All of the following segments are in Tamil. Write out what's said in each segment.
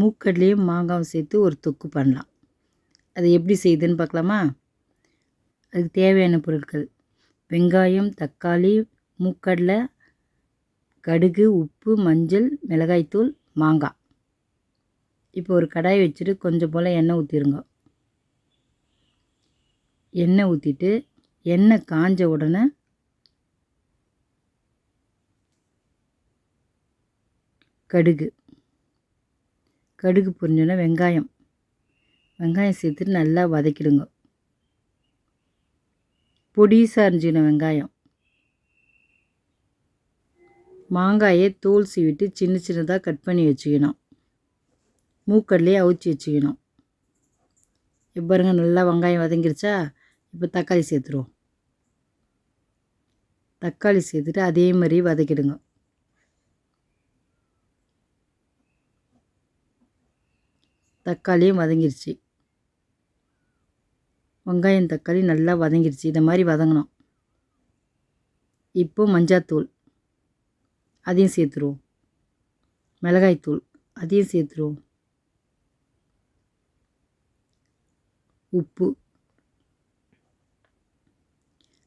மூக்கடலையும் மாங்காவும் சேர்த்து ஒரு தொக்கு பண்ணலாம். அது எப்படி செய்யுதுன்னு பார்க்கலாமா? அதுக்கு தேவையான பொருட்கள். வெங்காயம் தக்காளி மூக்கடலை கடுகு உப்பு மஞ்சள் மிளகாய்த்தூள் மாங்காய். இப்போ ஒரு கடாய் வச்சுட்டு கொஞ்சம் போல் எண்ணெய் ஊற்றிருங்க எண்ணெய் ஊற்றிட்டு எண்ணெய் காஞ்ச உடனே கடுகு. கடுகு பொரிஞ்சோன்னே வெங்காயம். வெங்காயம் சேர்த்துட்டு நல்லா வதக்கிடுங்க. பொடிசாக இருந்துச்சுக்கணும் வெங்காயம். மாங்காயை தோல் சீவிட்டு சின்ன சின்னதாக கட் பண்ணி வச்சுக்கணும். மூக்கடலையே அவிச்சு வச்சுக்கணும். இப்போ பாருங்க நல்லா வெங்காயம் வதங்கிருச்சா? இப்போ தக்காளி சேர்த்துருவோம். தக்காளி சேர்த்துட்டு அதே மாதிரி வதக்கிடுங்க. தக்காளியும் வதங்கிருச்சு. வெங்காயம் தக்காளி நல்லா வதங்கிருச்சு. இந்த மாதிரி வதங்கணும். இப்போ மஞ்சாத்தூள். அதையும் சேர்த்துருவோம். மிளகாய்த்தூள். அதையும் சேர்த்துருவோம். உப்பு.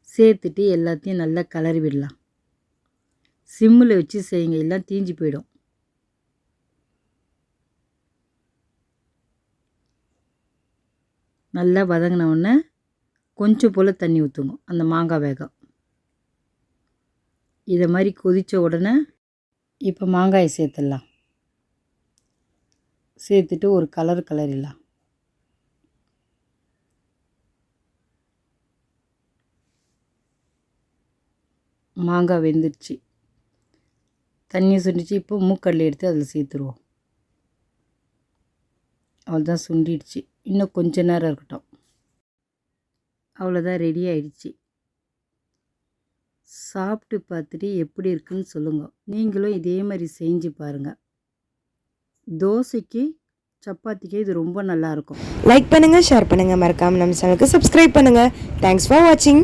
சேர்த்துட்டு எல்லாத்தையும் நல்லா கலரி விடலாம். சிம்மில் வச்சு செய்யுங்க. எல்லாம் தீஞ்சு போயிடும். நல்லா வதங்கின உடனே கொஞ்சம் போல் தண்ணி ஊற்றுங்க அந்த மாங்காய் வேகம் இதை மாதிரி கொதித்த உடனே இப்போ மாங்காயை சேர்த்துடலாம். சேர்த்துட்டு ஒரு கலர் கலரிடலாம் மாங்காய் வெந்துடுச்சு. தண்ணியை சுண்டிச்சு இப்போ மூக்கடலை எடுத்து அதில் சேர்த்துருவோம். அவ்வளோதான் சுண்டிடுச்சு. இன்னும் கொஞ்ச நேரம் இருக்கட்டும். அவ்வளோதான் ரெடி ஆயிடுச்சு. சாப்பிட்டு பார்த்துட்டு எப்படி இருக்குன்னு சொல்லுங்கள் நீங்களும் இதே மாதிரி செஞ்சு பாருங்கள் தோசைக்கு சப்பாத்திக்கு இது ரொம்ப நல்லாயிருக்கும் லைக் பண்ணுங்கள் ஷேர் பண்ணுங்கள் மறக்காமல் நம்ம சேனலுக்கு சப்ஸ்கிரைப் பண்ணுங்கள் தேங்க்ஸ் ஃபார் வாட்சிங்